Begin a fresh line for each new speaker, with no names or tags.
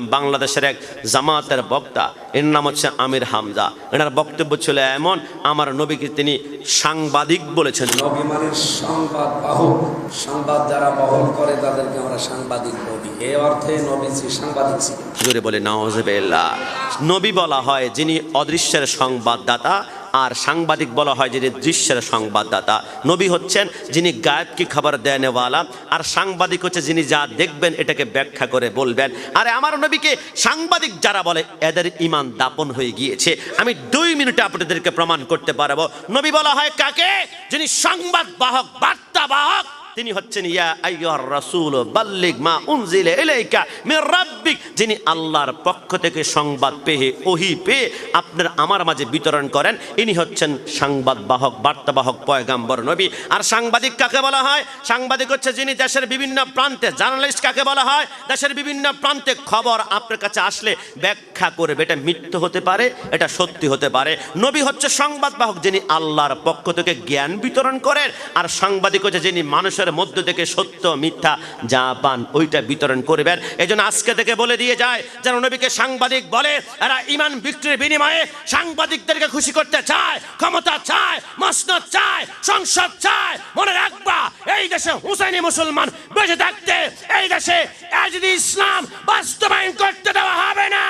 বাংলাদেশের এক জামাতের বক্তা। এর নাম হচ্ছে আমির হামজা। এনার বক্তব্য ছিল এমন আমার নবীকে তিনি সাংবাদিক বলেছেন।
নবী মানের সংবাদ বাহক। সংবাদ যারা বহন করে তাদেরকে আমরা সাংবাদিক বলি। এ অর্থে নবীজি সাংবাদিক ছিলেন।
জোরে বলে নবী বলা হয় যিনি অদৃশ্যের সংবাদদাতা আর সাংবাদিক বলা হয় যিনি দৃশ্যের সংবাদদাতা। নবী হচ্ছেন যিনি গায়েবকে খবর দেনেওয়ালা আর সাংবাদিক হচ্ছে যিনি যা দেখবেন এটাকে ব্যাখ্যা করে বলবেন। আরে আমার নবীকে সাংবাদিক যারা বলে, এদের ইমান দাপন হয়ে গিয়েছে। আমি দুই মিনিটে আপনাদেরকে প্রমাণ করতে পারব। নবী বলা হয় কাকে? যিনি সংবাদ বাহক, বার্তা বাহক। তিনি হচ্ছেন, ইয়া আইয়ুহার রাসূল, বাল্লিগ মা উনজিলা ইলাইকা মির রাব্বিক। যিনি আল্লাহর পক্ষ থেকে সংবাদ পেয়ে, ওহি পেয়ে আপনার, আমার মাঝে বিতরণ করেন। ইনি হচ্ছেন সংবাদ বাহক বার্তাবাহক পয়গাম্বর নবী। আর সাংবাদিক কাকে বলা হয়? সাংবাদিক হচ্ছে যিনি দেশের বিভিন্ন প্রান্তে, জার্নালিস্ট কাকে বলা হয়? দেশের বিভিন্ন প্রান্তে খবর আপনার কাছে আসলে ব্যাখ্যা করবে। এটা মিথ্যে হতে পারে, এটা সত্যি হতে পারে। নবী হচ্ছে সংবাদ বাহক যিনি আল্লাহর পক্ষ থেকে জ্ঞান বিতরণ করেন। আর সাংবাদিক হচ্ছে যিনি মানুষের মধ্য থেকে সত্য, মিথ্যা যা পান ওইটা বিতরণ করবেন। এই জন্য আজকে থেকে বলে দিয়ে যায়, যেন নবীকে সাংবাদিক বলে, এরা ইমান বিক্রির বিনিময়ে সাংবাদিকদেরকে খুশি করতে চায়, ক্ষমতা চায়, মসনদ চায়, সংসদ চায়, মনে রাখবা, এই দেশে হুসাইনি মুসলমান বেঁচে থাকতে, এই দেশে এজিদি ইসলাম বাস্তবায়ন করতে দেওয়া হবে না।